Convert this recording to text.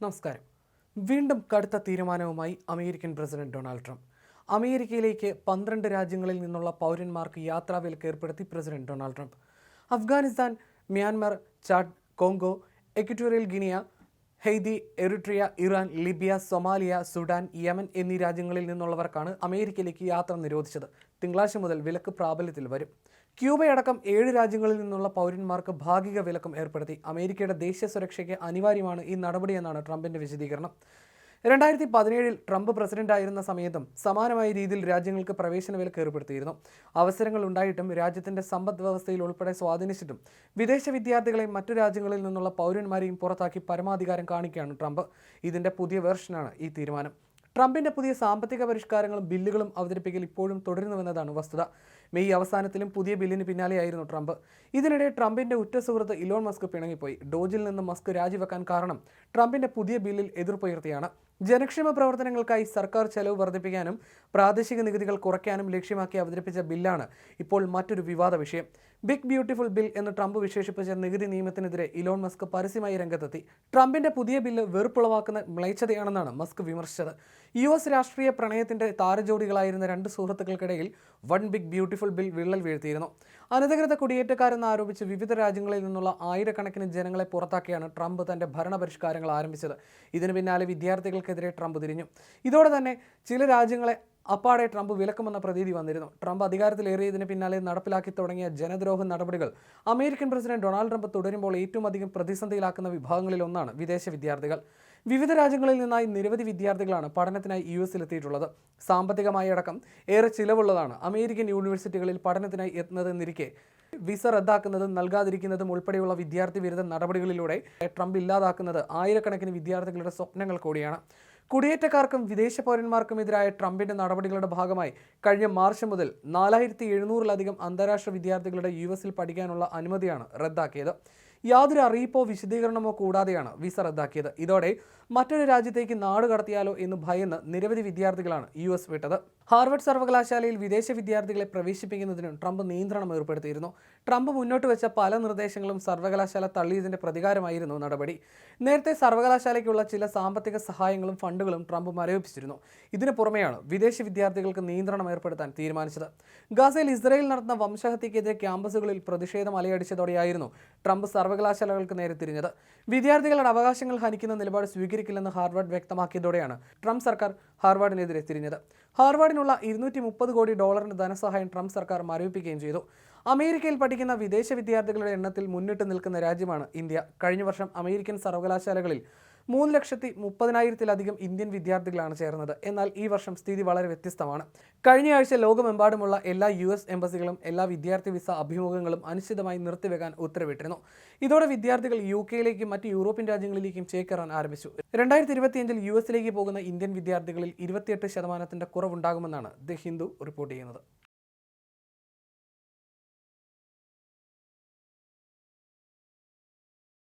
നമസ്കാരം. വീണ്ടും കടുത്ത തീരുമാനവുമായി അമേരിക്കൻ പ്രസിഡന്റ് ഡൊണാൾഡ് ട്രംപ്. അമേരിക്കയിലേക്ക് പന്ത്രണ്ട് രാജ്യങ്ങളിൽ നിന്നുള്ള പൗരന്മാർക്ക് യാത്രാ വിലക്ക് ഏർപ്പെടുത്തി president Donald Trump. Afghanistan Myanmar Chad Congo Equatorial Guinea Haiti Eritrea Iran Libya Somalia Sudan Yemen എന്നീ രാജ്യങ്ങളിൽ നിന്നുള്ളവർക്കാണ് അമേരിക്കയിലേക്ക് യാത്ര നിരോധിച്ചത്. തിങ്കളാഴ്ച മുതൽ വിലക്ക് പ്രാബല്യത്തിൽ വരും. ക്യൂബയടക്കം ഏഴ് രാജ്യങ്ങളിൽ നിന്നുള്ള പൗരന്മാർക്ക് ഭാഗിക വിലക്കും ഏർപ്പെടുത്തി. അമേരിക്കയുടെ ദേശീയ സുരക്ഷയ്ക്ക് അനിവാര്യമാണ് ഈ നടപടിയെന്നാണ് ട്രംപിന്റെ വിശദീകരണം. രണ്ടായിരത്തി പതിനേഴിൽ ട്രംപ് പ്രസിഡന്റായിരുന്ന സമയത്തും സമാനമായ രീതിയിൽ രാജ്യങ്ങൾക്ക് പ്രവേശന വിലക്ക് ഏർപ്പെടുത്തിയിരുന്നു. അവസരങ്ങൾ ഉണ്ടായിട്ടും രാജ്യത്തിന്റെ സമ്പദ് വ്യവസ്ഥയിൽ ഉൾപ്പെടെ സ്വാധീനിച്ചിട്ടും വിദേശ വിദ്യാർത്ഥികളെയും മറ്റു രാജ്യങ്ങളിൽ നിന്നുള്ള പൗരന്മാരെയും പുറത്താക്കി പരമാധികാരം കാണിക്കുകയാണ് ട്രംപ്. ഇതിന്റെ പുതിയ വേർഷനാണ് ഈ തീരുമാനം. ട്രംപിന്റെ പുതിയ സാമ്പത്തിക പരിഷ്കാരങ്ങളും ബില്ലുകളും അവതരിപ്പിക്കൽ ഇപ്പോഴും തുടരുന്നുവെന്നതാണ് വസ്തുത. മെയ് അവസാനത്തിലും പുതിയ ബില്ലിന് പിന്നാലെയായിരുന്നു ട്രംപ്. ഇതിനിടെ ട്രംപിന്റെ ഉറ്റ സുഹൃത്ത് ഇലോൺ മസ്ക് പിണങ്ങിപ്പോയി. ഡോജിൽ നിന്ന് മസ്ക് രാജിവെക്കാൻ കാരണം ട്രംപിന്റെ പുതിയ ബില്ലിൽ എതിർപ്പുയർത്തിയാണ്. ജനക്ഷേമ പ്രവർത്തനങ്ങൾക്കായി സർക്കാർ ചെലവ് വർദ്ധിപ്പിക്കാനും പ്രാദേശിക നികുതികൾ കുറയ്ക്കാനും ലക്ഷ്യമാക്കി അവതരിപ്പിച്ച ബില്ലാണ് ഇപ്പോൾ മറ്റൊരു വിവാദ വിഷയം. ബിഗ് ബ്യൂട്ടിഫുൾ ബിൽ എന്ന് ട്രംപ് വിശേഷിപ്പിച്ച നികുതി നിയമത്തിനെതിരെ ഇലോൺ മസ്ക് പരസ്യമായി രംഗത്തെത്തി. ട്രംപിന്റെ പുതിയ ബില്ല് വെറുപ്പുളവാക്കുന്ന മ്ലേച്ഛതയാണെന്നാണ് മസ്ക് വിമർശിച്ചത്. യു എസ് രാഷ്ട്രീയ പ്രണയത്തിന്റെ താരജോഡികളായിരുന്ന രണ്ട് സുഹൃത്തുക്കൾക്കിടയിൽ വൺ ബിഗ് ബ്യൂട്ടിഫുൾ ബിൽ വിള്ളൽ വീഴ്ത്തിയിരുന്നു. അനധികൃത കുടിയേറ്റക്കാരെന്ന് ആരോപിച്ച് വിവിധ രാജ്യങ്ങളിൽ നിന്നുള്ള ആയിരക്കണക്കിന് ജനങ്ങളെ പുറത്താക്കിയാണ് ട്രംപ് തന്റെ ഭരണപരിഷ്കാരങ്ങൾ ആരംഭിച്ചത്. ഇതിനു പിന്നാലെ വിദ്യാർത്ഥികൾക്കെതിരെ ട്രംപ് തിരിഞ്ഞു. ഇതോടെ തന്നെ ചില രാജ്യങ്ങളെ അപ്പാടെ ട്രംപ് വിലക്കുമെന്ന പ്രതീതി വന്നിരുന്നു. ട്രംപ് അധികാരത്തിലേറിയതിന് പിന്നാലെ നടപ്പിലാക്കി തുടങ്ങിയ ജനദ്രോഹ നടപടികൾ അമേരിക്കൻ പ്രസിഡന്റ് ഡൊണാൾഡ് ട്രംപ് തുടരുമ്പോൾ ഏറ്റവും അധികം പ്രതിസന്ധിയിലാക്കുന്ന വിഭാഗങ്ങളിലൊന്നാണ് വിദേശ വിദ്യാർത്ഥികൾ. വിവിധ രാജ്യങ്ങളിൽ നിന്നായി നിരവധി വിദ്യാർത്ഥികളാണ് പഠനത്തിനായി യു എസിലെത്തിയിട്ടുള്ളത് സാമ്പത്തികമായി അടക്കം ഏറെ ചിലവുള്ളതാണ് അമേരിക്കൻ യൂണിവേഴ്സിറ്റികളിൽ പഠനത്തിനായി എത്തുന്നതെന്നിരിക്കെ വിസ റദ്ദാക്കുന്നതും നൽകാതിരിക്കുന്നതും ഉൾപ്പെടെയുള്ള വിദ്യാർത്ഥി വിരുദ്ധ നടപടികളിലൂടെ ട്രംപ് ഇല്ലാതാക്കുന്നത് ആയിരക്കണക്കിന് വിദ്യാർത്ഥികളുടെ സ്വപ്നങ്ങൾ കൂടിയാണ്. കുടിയേറ്റക്കാർക്കും വിദേശ പൗരന്മാർക്കും എതിരായ ട്രംപിന്റെ നടപടികളുടെ ഭാഗമായി കഴിഞ്ഞ മാർച്ച് മുതൽ നാലായിരത്തി എഴുന്നൂറിലധികം അന്താരാഷ്ട്ര വിദ്യാർത്ഥികളുടെ യു എസിൽ പഠിക്കാനുള്ള അനുമതിയാണ് റദ്ദാക്കിയത്. യാതൊരു അറിയിപ്പോ വിശദീകരണമോ കൂടാതെയാണ് വിസ റദ്ദാക്കിയത്. ഇതോടെ മറ്റൊരു രാജ്യത്തേക്ക് നാട് കടത്തിയാലോ എന്ന് ഭയന്ന് നിരവധി വിദ്യാർത്ഥികളാണ് യു എസ് വിട്ടത്. ഹാർവർഡ് സർവകലാശാലയിൽ വിദേശ വിദ്യാർത്ഥികളെ പ്രവേശിപ്പിക്കുന്നതിനും ട്രംപ് നിയന്ത്രണം ഏർപ്പെടുത്തിയിരുന്നു. ട്രംപ് മുന്നോട്ട് വെച്ച പല നിർദ്ദേശങ്ങളും സർവകലാശാല തള്ളിയതിന്റെ പ്രതികാരമായിരുന്നു നടപടി. നേരത്തെ സർവകലാശാലയ്ക്കുള്ള ചില സാമ്പത്തിക സഹായങ്ങളും ഫണ്ടുകളും ട്രംപ് മരവിപ്പിച്ചിരുന്നു. ഇതിനു പുറമെയാണ് വിദേശ വിദ്യാർത്ഥികൾക്ക് നിയന്ത്രണം ഏർപ്പെടുത്താൻ തീരുമാനിച്ചത്. ഗാസയിൽ ഇസ്രയേൽ നടന്ന വംശഹത്യക്കെതിരെ ക്യാമ്പസുകളിൽ പ്രതിഷേധം അലയടിച്ചതോടെയായിരുന്നു ട്രംപ് സർവകലാശാലകൾക്ക് നേരെ തിരിഞ്ഞത്. വിദ്യാർത്ഥികളുടെ അവകാശങ്ങൾ ഹനിക്കുന്ന നിലപാട് സ്വീകരിക്കില്ലെന്ന് ഹാർവാർഡ് വ്യക്തമാക്കിയതോടെയാണ് ട്രംപ് സർക്കാർ ഹാർവാർഡിനെതിരെ തിരിഞ്ഞത്. ഹാർവാർഡിനുള്ള ഇരുന്നൂറ്റി മുപ്പത് കോടി ഡോളറിന്റെ ധനസഹായം ട്രംപ് സർക്കാർ മരവിപ്പിക്കുകയും ചെയ്തു. അമേരിക്കയിൽ പഠിക്കുന്ന വിദേശ വിദ്യാർത്ഥികളുടെ എണ്ണത്തിൽ മുന്നിട്ട് നിൽക്കുന്ന രാജ്യമാണ് ഇന്ത്യ. കഴിഞ്ഞ വർഷം അമേരിക്കൻ സർവകലാശാലകളിൽ മൂന്ന് ലക്ഷത്തി മുപ്പതിനായിരത്തിലധികം ഇന്ത്യൻ വിദ്യാർത്ഥികളാണ് ചേർന്നത്. എന്നാൽ ഈ വർഷം സ്ഥിതി വളരെ വ്യത്യസ്തമാണ്. കഴിഞ്ഞ ആഴ്ച ലോകമെമ്പാടുമുള്ള എല്ലാ യു എസ് എംബസികളും എല്ലാ വിദ്യാർത്ഥി വിസ അഭിമുഖങ്ങളും അനിശ്ചിതമായി നിർത്തിവെക്കാൻ ഉത്തരവിട്ടിരുന്നു. ഇതോടെ വിദ്യാർത്ഥികൾ യു കെയിലേക്കും മറ്റ് യൂറോപ്യൻ രാജ്യങ്ങളിലേക്കും ചേക്കേറാൻ ആരംഭിച്ചു. രണ്ടായിരത്തി ഇരുപത്തിയഞ്ചിൽ യു എസിലേക്ക് പോകുന്ന ഇന്ത്യൻ വിദ്യാർത്ഥികളിൽ ഇരുപത്തിയെട്ട് ശതമാനത്തിന്റെ കുറവുണ്ടാകുമെന്നാണ് ദി ഹിന്ദു റിപ്പോർട്ട് ചെയ്യുന്നത്.